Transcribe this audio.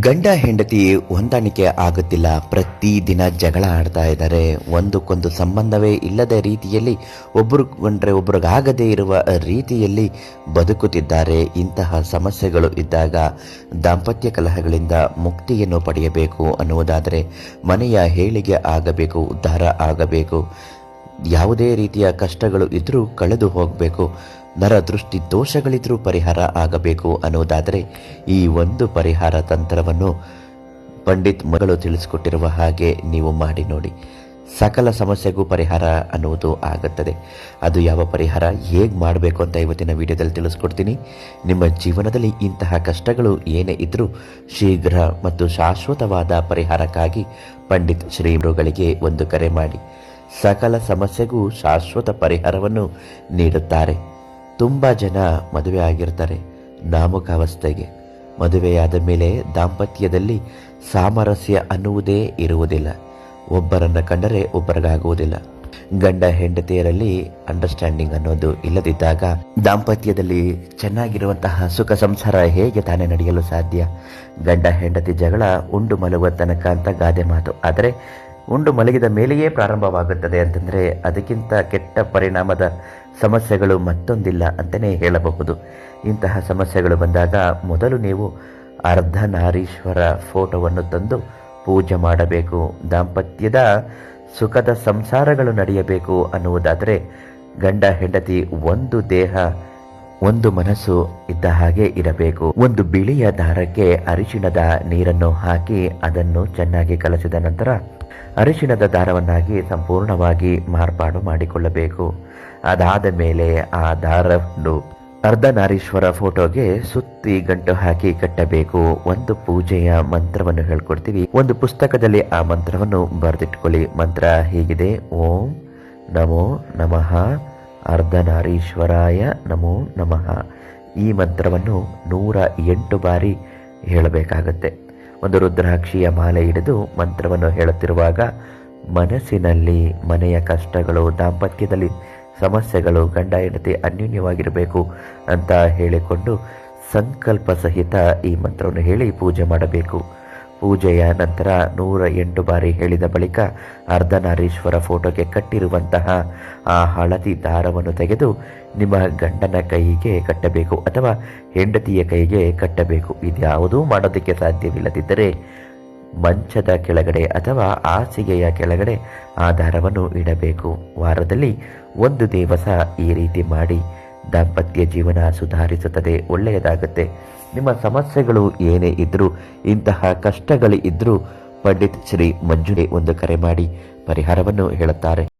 ಗಂಡ ಹೆಂಡತಿ ಹೊಂದಾಣಿಕೆ ಆಗುತ್ತಿಲ್ಲ. ಪ್ರತಿದಿನ ಜಗಳ ಆಡ್ತಾ ಇದ್ದಾರೆ. ಒಂದಕ್ಕೊಂದು ಸಂಬಂಧವೇ ಇಲ್ಲದ ರೀತಿಯಲ್ಲಿ ಒಬ್ಬರು ಕೊಂಡ್ರೆ ಒಬ್ರಿಗಾಗದೇ ಇರುವ ರೀತಿಯಲ್ಲಿ ಬದುಕುತ್ತಿದ್ದಾರೆ. ಇಂತಹ ಸಮಸ್ಯೆಗಳು ಇದ್ದಾಗ ದಾಂಪತ್ಯ ಕಲಹಗಳಿಂದ ಮುಕ್ತಿಯನ್ನು ಪಡೆಯಬೇಕು ಅನ್ನುವುದಾದರೆ ಮನೆಯ ಹೇಳಿಗೆ ಆಗಬೇಕು, ಉದ್ಧಾರ ಆಗಬೇಕು. ಯಾವುದೇ ರೀತಿಯ ಕಷ್ಟಗಳು ಇದ್ದರೂ ಕಳೆದು ಹೋಗಬೇಕು. ನರ ದೃಷ್ಟಿ ದೋಷಗಳಿದ್ರೂ ಪರಿಹಾರ ಆಗಬೇಕು ಅನ್ನೋದಾದರೆ ಈ ಒಂದು ಪರಿಹಾರ ತಂತ್ರವನ್ನು ಪಂಡಿತ್ ಮಗಳು ತಿಳಿಸಿಕೊಟ್ಟಿರುವ ಹಾಗೆ ನೀವು ಮಾಡಿ ನೋಡಿ. ಸಕಲ ಸಮಸ್ಯೆಗೂ ಪರಿಹಾರ ಅನ್ನುವುದು ಆಗುತ್ತದೆ. ಅದು ಯಾವ ಪರಿಹಾರ, ಹೇಗೆ ಮಾಡಬೇಕು ಅಂತ ಇವತ್ತಿನ ವಿಡಿಯೋದಲ್ಲಿ ತಿಳಿಸ್ಕೊಡ್ತೀನಿ. ನಿಮ್ಮ ಜೀವನದಲ್ಲಿ ಇಂತಹ ಕಷ್ಟಗಳು ಏನೇ ಇದ್ದರೂ ಶೀಘ್ರ ಮತ್ತು ಶಾಶ್ವತವಾದ ಪರಿಹಾರಕ್ಕಾಗಿ ಪಂಡಿತ್ ಶ್ರೀಮೃಗಳಿಗೆ ಒಂದು ಕರೆ ಮಾಡಿ. ಸಕಲ ಸಮಸ್ಯೆಗೂ ಶಾಶ್ವತ ಪರಿಹಾರವನ್ನು ನೀಡುತ್ತಾರೆ. ತುಂಬ ಜನ ಮದುವೆ ಆಗಿರ್ತಾರೆ ನಾಮಕಾವಸ್ಥೆಗೆ. ಮದುವೆಯಾದ ಮೇಲೆ ದಾಂಪತ್ಯದಲ್ಲಿ ಸಾಮರಸ್ಯ ಅನ್ನುವುದೇ ಇರುವುದಿಲ್ಲ. ಒಬ್ಬರನ್ನ ಕಂಡರೆ ಒಬ್ಬರಿಗಾಗುವುದಿಲ್ಲ. ಗಂಡ ಹೆಂಡತಿಯರಲ್ಲಿ ಅಂಡರ್ಸ್ಟ್ಯಾಂಡಿಂಗ್ ಅನ್ನೋದು ಇಲ್ಲದಿದ್ದಾಗ ದಾಂಪತ್ಯದಲ್ಲಿ ಚೆನ್ನಾಗಿರುವಂತಹ ಸುಖ ಸಂಸಾರ ಹೇಗೆ ತಾನೇ ನಡೆಯಲು ಸಾಧ್ಯ? ಗಂಡ ಹೆಂಡತಿ ಜಗಳ ಉಂಡು ಮಲಗುವ ತನಕ ಅಂತ ಗಾದೆ ಮಾತು. ಆದರೆ ಉಂಡು ಮಲಗಿದ ಮೇಲೆಯೇ ಪ್ರಾರಂಭವಾಗುತ್ತದೆ ಅಂತಂದರೆ ಅದಕ್ಕಿಂತ ಕೆಟ್ಟ ಪರಿಣಾಮದ ಸಮಸ್ಯೆಗಳು ಮತ್ತೊಂದಿಲ್ಲ ಅಂತಲೇ ಹೇಳಬಹುದು. ಇಂತಹ ಸಮಸ್ಯೆಗಳು ಬಂದಾಗ ಮೊದಲು ನೀವು ಅರ್ಧನಾರೀಶ್ವರ ಫೋಟೋವನ್ನು ತಂದು ಪೂಜೆ ಮಾಡಬೇಕು, ದಾಂಪತ್ಯದ ಸುಖದ ಸಂಸಾರಗಳು ನಡೆಯಬೇಕು ಅನ್ನುವುದಾದರೆ ಗಂಡ, ಹೆಂಡತಿ ಒಂದು ದೇಹ ಒಂದು ಮನಸ್ಸು ಇದ್ದ ಹಾಗೆ ಇರಬೇಕು. ಒಂದು ಬಿಳಿಯ ದಾರಕ್ಕೆ ಅರಿಶಿಣದ ನೀರನ್ನು ಹಾಕಿ ಅದನ್ನು ಚೆನ್ನಾಗಿ ಕಲಸಿದ ನಂತರ ಅರಿಶಿಣದ ದಾರವನ್ನಾಗಿ ಸಂಪೂರ್ಣವಾಗಿ ಮಾರ್ಪಾಡು ಮಾಡಿಕೊಳ್ಳಬೇಕು. ಅದಾದ ಮೇಲೆ ಆ ದಾರವನ್ನು ಅರ್ಧನಾರೀಶ್ವರ ಫೋಟೋಗೆ ಸುತ್ತಿ ಗಂಟು ಹಾಕಿ ಕಟ್ಟಬೇಕು. ಒಂದು ಪೂಜೆಯ ಮಂತ್ರವನ್ನು ಹೇಳ್ಕೊಡ್ತೀವಿ. ಒಂದು ಪುಸ್ತಕದಲ್ಲಿ ಆ ಮಂತ್ರವನ್ನು ಬರೆದಿಟ್ಕೊಳ್ಳಿ. ಮಂತ್ರ ಹೀಗಿದೆ. ಓಂ ನಮೋ ನಮಃ. ಅರ್ಧನಾರೀಶ್ವರಾಯ ನಮೋ ನಮಃ. ಈ ಮಂತ್ರವನ್ನು ನೂರ ಎಂಟು ಬಾರಿ ಹೇಳಬೇಕಾಗತ್ತೆ. ಒಂದು ರುದ್ರಾಕ್ಷಿಯ ಮಾಲೆ ಹಿಡಿದು ಮಂತ್ರವನ್ನು ಹೇಳುತ್ತಿರುವಾಗ ಮನಸ್ಸಿನಲ್ಲಿ ಮನೆಯ ಕಷ್ಟಗಳು, ದಾಂಪತ್ಯದಲ್ಲಿ ಸಮಸ್ಯೆಗಳು, ಗಂಡ, ಹೆಂಡತಿ ಅನ್ಯೋನ್ಯವಾಗಿರಬೇಕು ಅಂತ ಹೇಳಿಕೊಂಡು ಸಂಕಲ್ಪ ಸಹಿತ ಈ ಮಂತ್ರವನ್ನು ಹೇಳಿ ಪೂಜೆ ಮಾಡಬೇಕು. ಪೂಜೆಯ ನಂತರ ನೂರ ಎಂಟು ಬಾರಿ ಹೇಳಿದ ಬಳಿಕ ಅರ್ಧನಾರೀಶ್ವರ ಫೋಟೋಗೆ ಕಟ್ಟಿರುವಂತಹ ಆ ಹಳದಿ ದಾರವನ್ನು ತೆಗೆದು ನಿಮ್ಮ ಗಂಡನ ಕೈಗೆ ಕಟ್ಟಬೇಕು ಅಥವಾ ಹೆಂಡತಿಯ ಕೈಗೆ ಕಟ್ಟಬೇಕು. ಇದ್ಯಾವುದೂ ಮಾಡೋದಕ್ಕೆ ಸಾಧ್ಯವಿಲ್ಲದಿದ್ದರೆ ಮಂಚದ ಕೆಳಗಡೆ ಅಥವಾ ಹಾಸಿಗೆಯ ಕೆಳಗಡೆ ಆ ದಾರವನ್ನು ಇಡಬೇಕು. ವಾರದಲ್ಲಿ ಒಂದು ದಿವಸ ಈ ರೀತಿ ಮಾಡಿ ದಾಂಪತ್ಯ ಜೀವನ ಸುಧಾರಿಸುತ್ತದೆ, ಒಳ್ಳೆಯದಾಗುತ್ತೆ. ನಿಮ್ಮ ಸಮಸ್ಯೆಗಳು ಏನೇ ಇದ್ದರೂ ಇಂತಹ ಕಷ್ಟಗಳು ಇದ್ದರೂ ಪಂಡಿತ್ ಶ್ರೀ ಮಂಜುಳೆ ಒಂದು ಕರೆ ಮಾಡಿ ಪರಿಹಾರವನ್ನು ಹೇಳುತ್ತಾರೆ.